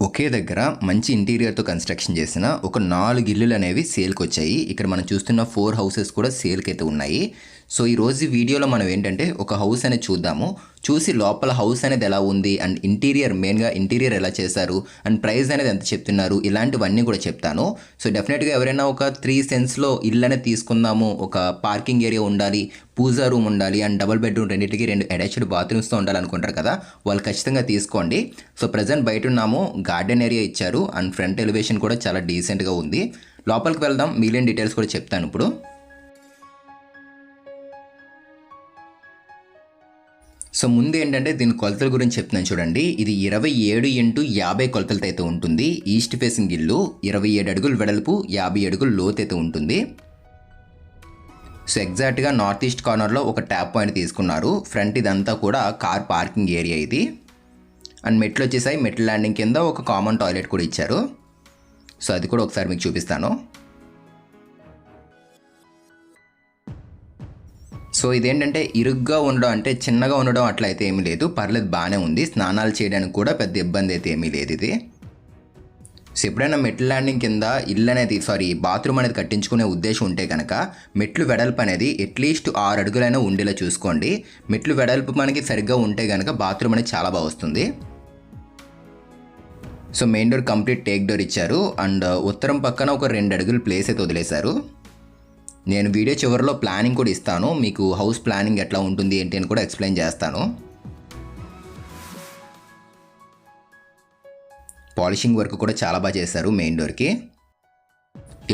ఒకే దగ్గర మంచి ఇంటీరియర్తో కన్స్ట్రక్షన్ చేసిన ఒక నాలుగు ఇల్లులు అనేవి సేల్కి వచ్చాయి ఇక్కడ మనం చూస్తున్న ఫోర్ హౌసెస్ కూడా సేల్కి అయితే ఉన్నాయి. సో ఈ రోజు వీడియోలో మనం ఏంటంటే ఒక హౌస్ అనేది చూద్దాము. చూసి లోపల హౌస్ అనేది ఎలా ఉంది? అండ్ ఇంటీరియర్ మెయిన్గా ఇంటీరియర్ ఎలా చేశారు? అండ్ ప్రైస్ అనేది ఎంత చెప్తున్నారు? ఇలాంటివన్నీ కూడా చెప్తాను. సో డెఫినెట్గా ఎవరైనా ఒక త్రీ సెన్స్లో ఇల్లు అనేది తీసుకుందాము. ఒక పార్కింగ్ ఏరియా ఉండాలి పూజా రూమ్ ఉండాలి అండ్ డబుల్ బెడ్రూమ్ రెండింటికి రెండు అటాచ్డ్ బాత్రూమ్స్తో ఉండాలనుకుంటారు కదా? వాళ్ళు ఖచ్చితంగా తీసుకోండి. సో ప్రజెంట్ బయట ఉన్నాము. గార్డెన్ ఏరియా ఇచ్చారు. అండ్ ఫ్రంట్ ఎలివేషన్ కూడా చాలా డీసెంట్గా ఉంది. లోపలికి వెళ్దాం. మిగిలిన డీటెయిల్స్ కూడా చెప్తాను ఇప్పుడు. సో ముందు ఏంటంటే దీని కొలతల గురించి చెప్తున్నాను చూడండి. ఇది ఇరవై ఏడు ఇంటూ యాభై కొలతలతో అయితే ఉంటుంది. ఈస్ట్ ఫేసింగ్ ఇల్లు ఇరవై ఏడు అడుగులు వెడల్పు యాభై అడుగులు లోతు అయితే ఉంటుంది. సో ఎగ్జాక్ట్గా నార్త్ ఈస్ట్ కార్నర్లో ఒక ట్యాప్ పాయింట్ తీసుకున్నారు. ఫ్రంట్ ఇదంతా కూడా కార్ పార్కింగ్ ఏరియా ఇది. అండ్ మెట్లు వచ్చేసాయి. మెట్ల ల్యాండింగ్ కింద ఒక కామన్ టాయిలెట్ కూడా ఇచ్చారు. సో అది కూడా ఒకసారి మీకు చూపిస్తాను. సో ఇదేంటంటే ఇరుగ్గా ఉండడం అంటే చిన్నగా ఉండడం అట్లయితే ఏమీ లేదు. పర్లేదు బాగానే ఉంది. స్నానాలు చేయడానికి కూడా పెద్ద ఇబ్బంది అయితే ఏమీ లేదు ఇది. సో ఎప్పుడైనా మెట్ల ల్యాండింగ్ కింద ఇల్లు అనేది సారీ బాత్రూమ్ అనేది కట్టించుకునే ఉద్దేశం ఉంటే కనుక మెట్లు వెడల్పు అనేది అట్లీస్ట్ ఆరు అడుగులైనా ఉండేలా చూసుకోండి. మెట్లు వెడల్పు మనకి సరిగ్గా ఉంటే కనుక బాత్రూమ్ అనేది చాలా బాగా వస్తుంది. So main door complete teak door ఇచ్చారు. అండ్ ఉత్తరం పక్కన ఒక రెండు అడుగులు ప్లేస్ అయితే వదిలేశారు. నేను వీడియో చివరిలో ప్లానింగ్ కూడా ఇస్తాను. మీకు హౌస్ ప్లానింగ్ ఎట్లా ఉంటుంది ఏంటి అని కూడా ఎక్స్ప్లెయిన్ చేస్తాను. పాలిషింగ్ వర్క్ కూడా చాలా బాగా చేశారు మెయిన్ డోర్కి.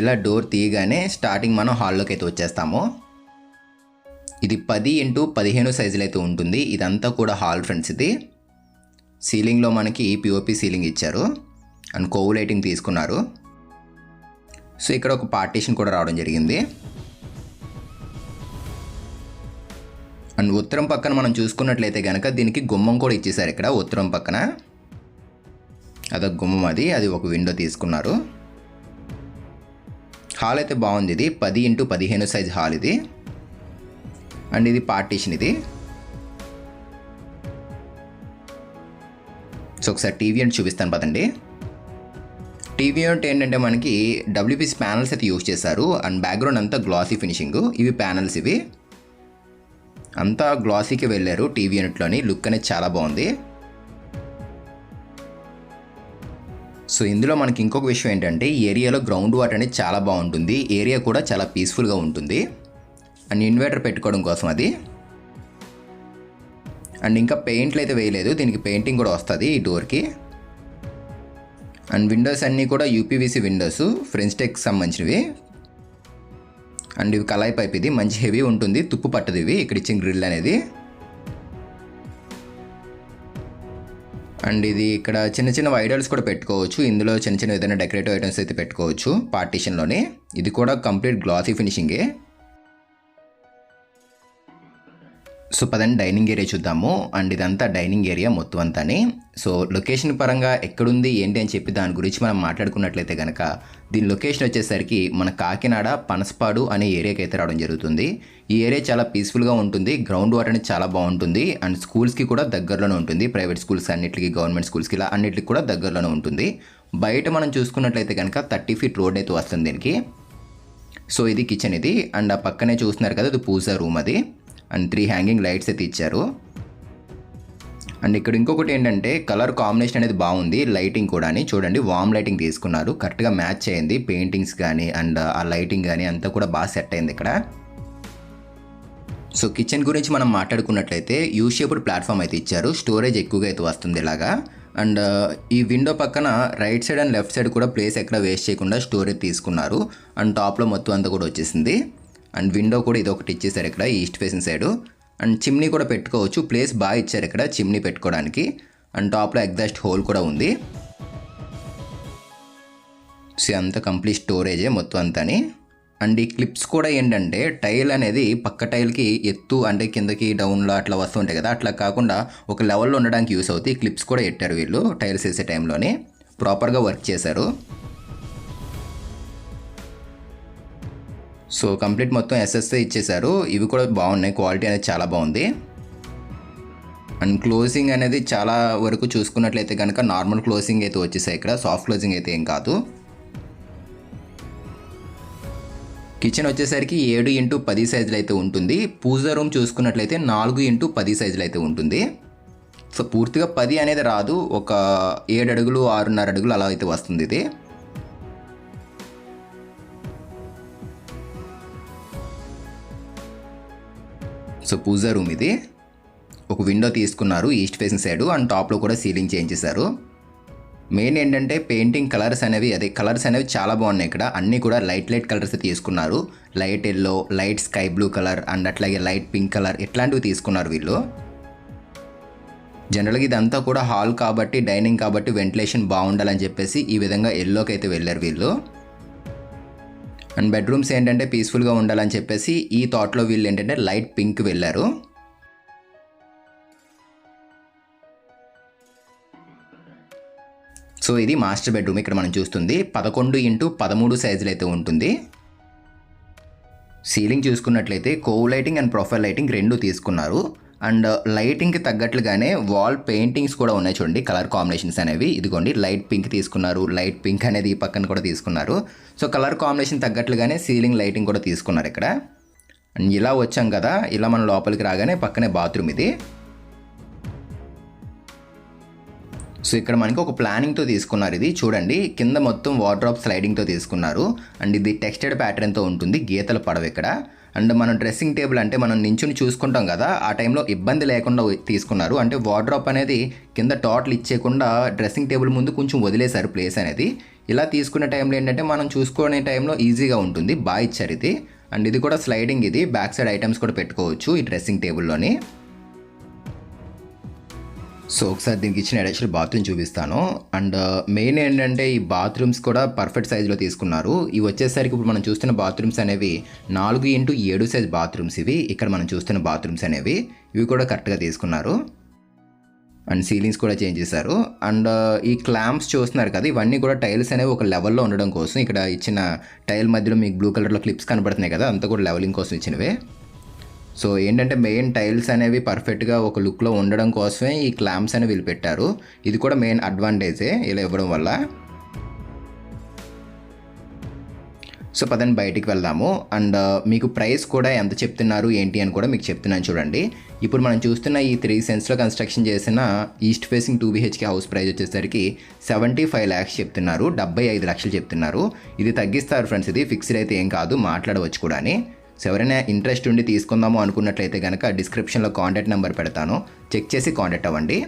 ఇలా డోర్ తీయగానే స్టార్టింగ్ మనం హాల్లోకి అయితే వచ్చేస్తాము. ఇది పది ఇంటూ పదిహేను సైజులు అయితే ఉంటుంది. ఇదంతా కూడా హాల్ ఫ్రెండ్స్ ఇది. సీలింగ్లో మనకి పిఓపి సీలింగ్ ఇచ్చారు. అండ్ కోవ్ లైటింగ్ తీసుకున్నారు. సో ఇక్కడ ఒక పార్టీషన్ కూడా రావడం జరిగింది. అండ్ ఉత్తరం పక్కన మనం చూసుకున్నట్లయితే కనుక దీనికి గుమ్మం కూడా ఇచ్చేసారు ఇక్కడ ఉత్తరం పక్కన. అదొక గుమ్మం అది అది ఒక విండో తీసుకున్నారు. హాల్ అయితే బాగుంది ఇది పది ఇంటూ పదిహేను సైజ్ హాల్ ఇది. అండ్ ఇది పార్టీషన్ ఇది. సో ఒకసారి టీవీ అంటే చూపిస్తాను పదండి. టీవీ అంటే ఏంటంటే మనకి డబ్ల్యూపీసీ ప్యానల్స్ అయితే యూజ్ చేశారు. అండ్ బ్యాక్గ్రౌండ్ అంతా గ్లాసీ ఫినిషింగ్ ఇవి ప్యానల్స్ ఇవి. అంతా గ్లాసీకి వెళ్ళారు టీవీ యూనిట్లోని. లుక్ అనేది చాలా బాగుంది. సో ఇందులో మనకి ఇంకొక విషయం ఏంటంటే ఈ ఏరియాలో గ్రౌండ్ వాటర్ అనేది చాలా బాగుంటుంది. ఏరియా కూడా చాలా పీస్ఫుల్గా ఉంటుంది. అండ్ ఇన్వర్టర్ పెట్టుకోవడం కోసం అది. అండ్ ఇంకా పెయింట్లు అయితే వేయలేదు. దీనికి పెయింటింగ్ కూడా వస్తుంది ఈ డోర్కి. అండ్ విండోస్ అన్నీ కూడా యూపీవీసీ విండోస్ ఫ్రెంచ్ టెక్ సంబంధించినవి. అండ్ ఇవి కలాయి పైప్ ఇది. మంచి హెవీ ఉంటుంది. తుప్పు పట్టదు ఇవి. ఇక్కడ ఇచ్చిన గ్రిల్ అనేది. అండ్ ఇది ఇక్కడ చిన్న చిన్న ఐడల్స్ కూడా పెట్టుకోవచ్చు. ఇందులో చిన్న చిన్న ఏదైనా డెకరేటివ్ ఐటమ్స్ అయితే పెట్టుకోవచ్చు. పార్టీషన్లోనే. ఇది కూడా కంప్లీట్ గ్లాసీ ఫినిషింగే. సో పదండి డైనింగ్ ఏరియా చూద్దాము. అండ్ ఇదంతా డైనింగ్ ఏరియా మొత్తం అంతానే. సో లొకేషన్ పరంగా ఎక్కడుంది ఏంటి అని చెప్పి దాని గురించి మనం మాట్లాడుకున్నట్లయితే కనుక దీని లొకేషన్ వచ్చేసరికి మన కాకినాడ పనసపాడు అనే ఏరియాకి అయితే రావడం జరుగుతుంది. ఈ ఏరియా చాలా పీస్ఫుల్గా ఉంటుంది గ్రౌండ్ వాటర్ అనేది చాలా బాగుంటుంది అండ్ స్కూల్స్కి కూడా దగ్గరలోనే ఉంటుంది. ప్రైవేట్ స్కూల్స్ అన్నిటికీ గవర్నమెంట్ స్కూల్స్కి ఇలా అన్నిటికి కూడా దగ్గరలోనే ఉంటుంది. బయట మనం చూసుకున్నట్లయితే కనుక థర్టీ ఫీట్ రోడ్ అయితే వస్తుంది దీనికి. సో ఇది కిచెన్ ఇది అండ్ ఆ పక్కనే చూస్తున్నారు కదా ఇది పూజా రూమ్ అది. అండ్ త్రీ హ్యాంగింగ్ లైట్స్ అయితే ఇచ్చారు. అండ్ ఇక్కడ ఇంకొకటి ఏంటంటే కలర్ కాంబినేషన్ అనేది బాగుంది లైటింగ్ కూడా చూడండి వామ్ లైటింగ్ తీసుకున్నారు. కరెక్ట్గా మ్యాచ్ అయింది. పెయింటింగ్స్ కానీ అండ్ ఆ లైటింగ్ కానీ అంతా కూడా బాగా సెట్ అయింది ఇక్కడ. సో కిచెన్ గురించి మనం మాట్లాడుకున్నట్లయితే యూ షేప్డ్ ప్లాట్ఫామ్ అయితే ఇచ్చారు. స్టోరేజ్ ఎక్కువగా అయితే వస్తుంది ఇలాగా. అండ్ ఈ విండో పక్కన right side and left side కూడా ప్లేస్ ఎక్కడ వేస్ట్ చేయకుండా స్టోరేజ్ తీసుకున్నారు. అండ్ టాప్లో మొత్తం అంతా కూడా వచ్చేసింది. అండ్ విండో కూడా ఇది ఒకటి ఇచ్చేసారు ఇక్కడ east facing side. And chimney కూడా పెట్టుకోవచ్చు ప్లేస్ బాగా ఇచ్చారు ఇక్కడ చిమ్నీ పెట్టుకోవడానికి. అండ్ టాప్లో ఎగ్జాస్ట్ హోల్ కూడా ఉంది. సో అంతా కంప్లీట్ స్టోరేజే మొత్తం అంతాని. అండ్ ఈ క్లిప్స్ కూడా ఏంటంటే టైల్ అనేది పక్క టైల్కి ఎత్తు అంటే కిందకి డౌన్లో అట్లా వస్తూ ఉంటాయి కదా అట్లా కాకుండా ఒక లెవెల్లో ఉండడానికి యూస్ అవుతాయి. క్లిప్స్ కూడా పెట్టారు వీళ్ళు టైల్స్ వేసే టైంలోనే. ప్రాపర్గా వర్క్ చేశారు. సో కంప్లీట్ మొత్తం ఎస్ఎస్ఏ ఇచ్చేశారు. ఇవి కూడా బాగున్నాయి. క్వాలిటీ అనేది చాలా బాగుంది. అండ్ క్లోజింగ్ అనేది చాలా వరకు చూసుకున్నట్లయితే కనుక నార్మల్ క్లోజింగ్ అయితే వచ్చేసాయి ఇక్కడ. సాఫ్ట్ క్లోజింగ్ అయితే ఏం కాదు. కిచెన్ వచ్చేసరికి ఏడు ఇంటూ పది సైజులు అయితే ఉంటుంది. పూజా రూమ్ చూసుకున్నట్లయితే నాలుగు ఇంటూ పది సైజులు అయితే ఉంటుంది. సో పూర్తిగా పది అనేది రాదు. ఒక ఏడు అడుగులు ఆరున్నర అడుగులు అలా అయితే వస్తుంది ఇది. సో పూజా రూమ్ ఇది. ఒక విండో తీసుకున్నారు ఈస్ట్ ఫేసింగ్ సైడ్ అండ్ టాప్లో కూడా సీలింగ్ చేంజ్ చేశారు. మెయిన్ ఏంటంటే పెయింటింగ్ కలర్స్ అనేవి అదే కలర్స్ అనేవి చాలా బాగున్నాయి ఇక్కడ. అన్నీ కూడా లైట్ లైట్ కలర్స్ తీసుకున్నారు. Light yellow light sky blue colour and అట్లాగే లైట్ పింక్ కలర్ ఇట్లాంటివి తీసుకున్నారు వీళ్ళు. జనరల్గా ఇదంతా కూడా హాల్ కాబట్టి డైనింగ్ కాబట్టి వెంటిలేషన్ బాగుండాలని చెప్పేసి ఈ విధంగా ఎల్లోకి అయితే వెళ్ళారు వీళ్ళు. అండ్ బెడ్రూమ్స్ ఏంటంటే పీస్ఫుల్గా ఉండాలని చెప్పేసి ఈ థాట్లో వీళ్ళు ఏంటంటే లైట్ పింక్ వెళ్ళారు. సో ఇది మాస్టర్ బెడ్రూమ్ ఇక్కడ మనం చూస్తుంది. పదకొండు ఇంటూ పదమూడు సైజులు అయితే ఉంటుంది. సీలింగ్ చూసుకున్నట్లయితే cove lighting and profile lighting రెండు తీసుకున్నారు. అండ్ లైటింగ్కి తగ్గట్లుగానే వాల్ పెయింటింగ్స్ కూడా ఉన్నాయి చూడండి కలర్ కాంబినేషన్స్ అనేవి. ఇదిగోండి లైట్ పింక్ తీసుకున్నారు. లైట్ పింక్ అనేది ఈ పక్కన కూడా తీసుకున్నారు. సో కలర్ కాంబినేషన్ తగ్గట్లుగానే సీలింగ్ లైటింగ్ కూడా తీసుకున్నారు ఇక్కడ. అండ్ ఇలా వచ్చాం కదా ఇలా మనం లోపలికి రాగానే పక్కనే బాత్రూమ్ ఇది. సో ఇక్కడ మనకి ఒక ప్లానింగ్తో తీసుకున్నారు ఇది. చూడండి కింద మొత్తం వార్డ్రాప్ స్లైడింగ్తో తీసుకున్నారు. అండ్ ఇది టెక్స్టెడ్ ప్యాటర్న్తో ఉంటుంది. గీతల పడవ ఇక్కడ. అండ్ మనం డ్రెస్సింగ్ టేబుల్ అంటే మనం నించుని చూసుకుంటాం కదా ఆ టైంలో ఇబ్బంది లేకుండా తీసుకున్నారు. అంటే వార్డ్రాప్ అనేది కింద టోటల్ ఇచ్చేయకుండా డ్రెస్సింగ్ టేబుల్ ముందు కొంచెం వదిలేశారు ప్లేస్ అనేది. ఇలా తీసుకునే టైంలో ఏంటంటే మనం చూసుకునే టైంలో ఈజీగా ఉంటుంది. బాగా ఇచ్చారు ఇది. అండ్ ఇది కూడా స్లైడింగ్ ఇది. బ్యాక్ సైడ్ ఐటమ్స్ కూడా పెట్టుకోవచ్చు ఈ డ్రెస్సింగ్ టేబుల్లోని సో ఒకసారి దీనికి ఇచ్చిన అడిషనల్ బాత్రూమ్ చూపిస్తాను. అండ్ మెయిన్ ఏంటంటే ఈ బాత్రూమ్స్ కూడా పర్ఫెక్ట్ సైజులో తీసుకున్నారు. ఇవి వచ్చేసరికి ఇప్పుడు మనం చూస్తున్న బాత్రూమ్స్ అనేవి నాలుగు ఇంటూ ఏడు సైజ్ బాత్రూమ్స్ ఇవి. ఇక్కడ మనం చూస్తున్న బాత్రూమ్స్ అనేవి. ఇవి కూడా కరెక్ట్గా తీసుకున్నారు. అండ్ సీలింగ్స్ కూడా చేంజ్ చేశారు. అండ్ ఈ క్లాంప్స్ చూస్తున్నారు కదా ఇవన్నీ కూడా టైల్స్ అనేవి ఒక లెవెల్లో ఉండడం కోసం ఇక్కడ ఇచ్చిన టైల్ మధ్యలో మీకు బ్లూ కలర్లో క్లిప్స్ కనబడుతున్నాయి కదా అంతా కూడా లెవెలింగ్ కోసం ఇచ్చినవే. సో ఏంటంటే మెయిన్ టైల్స్ అనేవి పర్ఫెక్ట్గా ఒక లుక్లో ఉండడం కోసమే ఈ క్లాంప్స్ అనేవి వీళ్ళు పెట్టారు. ఇది కూడా మెయిన్ అడ్వాంటేజే ఇలా ఇవ్వడం వల్ల. సో పదండి బయటికి వెళ్దాము. అండ్ uh, మీకు ప్రైస్ కూడా ఎంత చెప్తున్నారు ఏంటి అని కూడా మీకు చెప్తున్నాను చూడండి. ఇప్పుడు మనం చూస్తున్న ఈ త్రీ సెన్స్లో కన్స్ట్రక్షన్ చేసిన east facing two BHK house price వచ్చేసరికి సెవెంటీ ఫైవ్ ల్యాక్స్ చెప్తున్నారు డెబ్బై ఐదు లక్షలు చెప్తున్నారు. ఇది తగ్గిస్తారు ఫ్రెండ్స్ ఇది ఫిక్స్డ్ అయితే ఏం కాదు మాట్లాడవచ్చు కూడా అని సో ఎవరైనా ఇంట్రెస్ట్ ఉండి తీసుకుందాము అనుకున్నట్లయితే కనుక డిస్క్రిప్షన్లో కాంటాక్ట్ నెంబర్ పెడతాను. చెక్ చేసి కాంటాక్ట్ అవ్వండి.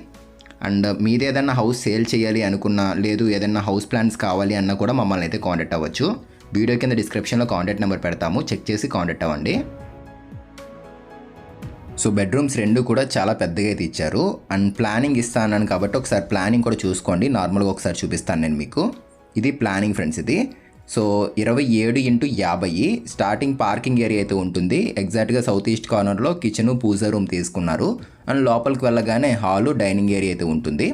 అండ్ మీది ఏదైనా హౌస్ సేల్ చేయాలి అనుకున్నా లేదు ఏదైనా హౌస్ ప్లాన్స్ కావాలి అన్నా కూడా మమ్మల్ని అయితే కాంటాక్ట్ అవ్వచ్చు. వీడియో కింద డిస్క్రిప్షన్లో కాంటాక్ట్ నెంబర్ పెడతాము. చెక్ చేసి కాంటాక్ట్ అవ్వండి. సో బెడ్రూమ్స్ రెండు కూడా చాలా పెద్దగా అయితే ఇచ్చారు. అండ్ ప్లానింగ్ ఇస్తాను కాబట్టి ఒకసారి ప్లానింగ్ కూడా చూసుకోండి. నార్మల్గా ఒకసారి చూపిస్తాను నేను మీకు. ఇది ప్లానింగ్ ఫ్రెండ్స్ ఇది. సో ఇరవై ఏడు ఇంటూ యాభై స్టార్టింగ్ పార్కింగ్ ఏరియా అయితే ఉంటుంది. ఎగ్జాక్ట్గా సౌత్ ఈస్ట్ కార్నర్లో కిచెను పూజా రూమ్ తీసుకున్నారు. అండ్ లోపలికి వెళ్ళగానే హాలు డైనింగ్ ఏరియా అయితే ఉంటుంది.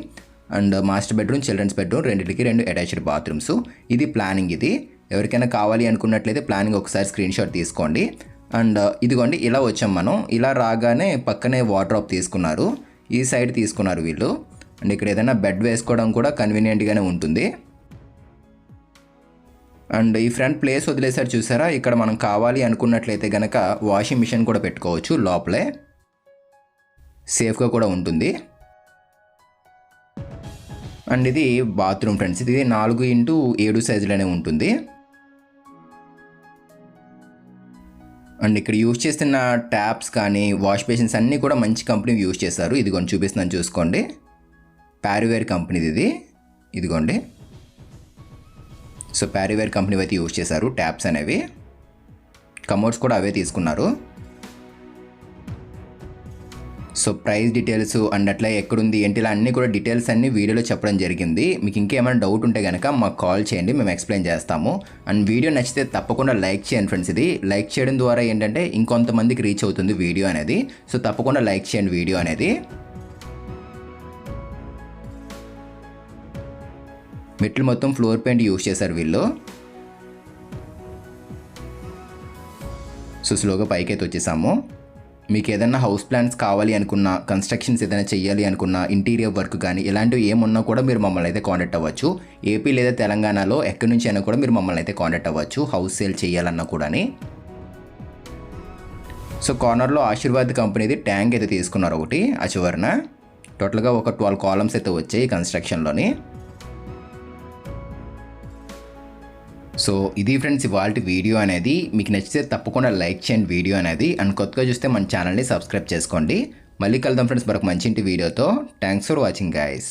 And master bedroom children's bedroom రెండింటికి రెండు అటాచ్డ్ బాత్రూమ్స్ ఇది ప్లానింగ్ ఇది. ఎవరికైనా కావాలి అనుకున్నట్లయితే ప్లానింగ్ ఒకసారి స్క్రీన్ షాట్ తీసుకోండి. అండ్ ఇదిగోండి ఇలా వచ్చాం మనం. ఇలా రాగానే పక్కనే వాటర్ తీసుకున్నారు. ఈ సైడ్ తీసుకున్నారు వీళ్ళు. అండ్ ఇక్కడ ఏదైనా బెడ్ వేసుకోవడం కూడా కన్వీనియంట్గానే ఉంటుంది. అండ్ ఈ ఫ్రంట్ ప్లేస్ వదిలేసారు చూసారా? ఇక్కడ మనం కావాలి అనుకున్నట్లయితే గనక వాషింగ్ మిషన్ కూడా పెట్టుకోవచ్చు లోపలే. సేఫ్గా కూడా ఉంటుంది. అండ్ ఇది బాత్రూమ్ ఫ్రెండ్స్ ఇది నాలుగు ఇంటూ ఏడు సైజులోనే ఉంటుంది. అండ్ ఇక్కడ యూజ్ చేస్తున్న ట్యాప్స్ కానీ వాష్ బేసిన్స్ అన్నీ కూడా మంచి కంపెనీ యూజ్ చేస్తారు ఇదిగోండి చూపిస్తున్నాను చూసుకోండి. ప్యారివేర్ కంపెనీది ఇది. ఇదిగోండి. సో ప్యారివేర్ కంపెనీ అయితే యూజ్ చేశారు. ట్యాప్స్ అనేవి. కమోడ్స్ కూడా అవే తీసుకున్నారు. సో ప్రైస్ డీటెయిల్స్ అండ్ అట్లా ఎక్కడుంది ఏంటి ఇలా అన్నీ కూడా డీటెయిల్స్ అన్ని వీడియోలో చెప్పడం జరిగింది. మీకు ఇంకేమైనా డౌట్ ఉంటే కనుక మాకు కాల్ చేయండి మేము ఎక్స్ప్లెయిన్ చేస్తాము. అండ్ వీడియో నచ్చితే తప్పకుండా లైక్ చేయండి ఫ్రెండ్స్ ఇది. లైక్ చేయడం ద్వారా ఏంటంటే ఇంకొంతమందికి రీచ్ అవుతుంది వీడియో అనేది. సో తప్పకుండా లైక్ చేయండి వీడియో అనేది. మెట్లు మొత్తం ఫ్లోర్ పెయింట్ యూజ్ చేశారు వీళ్ళు. సో స్లోగా పైకి అయితే వచ్చేసాము. మీకు ఏదైనా హౌస్ ప్లాన్స్ కావాలి అనుకున్నా కన్స్ట్రక్షన్స్ ఏదైనా చేయాలి అనుకున్నా ఇంటీరియర్ వర్క్ కానీ ఇలాంటివి ఏమున్నా కూడా మీరు మమ్మల్ని అయితే కాంటాక్ట్ అవ్వచ్చు. ఏపీ లేదా తెలంగాణలో ఎక్కడి నుంచి అయినా కూడా మీరు మమ్మల్ని అయితే కాంటాక్ట్ అవ్వచ్చు. హౌస్ సేల్ చేయాలన్నా కూడాని. సో కార్నర్లో ఆశీర్వాద్ కంపెనీది ట్యాంక్ అయితే తీసుకున్నారు ఒకటి ఆ చివరిన టోటల్గా ఒక ట్వెల్వ్ కాలమ్స్ అయితే వచ్చాయి కన్స్ట్రక్షన్లోని సో ఇది ఫ్రెండ్స్ ఇవాళ వీడియో అనేది. మీకు నచ్చితే తప్పకుండా లైక్ చేయండి వీడియో అనేది. అండ్ కొత్తగా చూస్తే మన ఛానల్ని సబ్స్క్రైబ్ చేసుకోండి. మళ్ళీ కలుద్దాం ఫ్రెండ్స్ మరొక మంచి ఇంటి వీడియోతో. Thanks for watching guys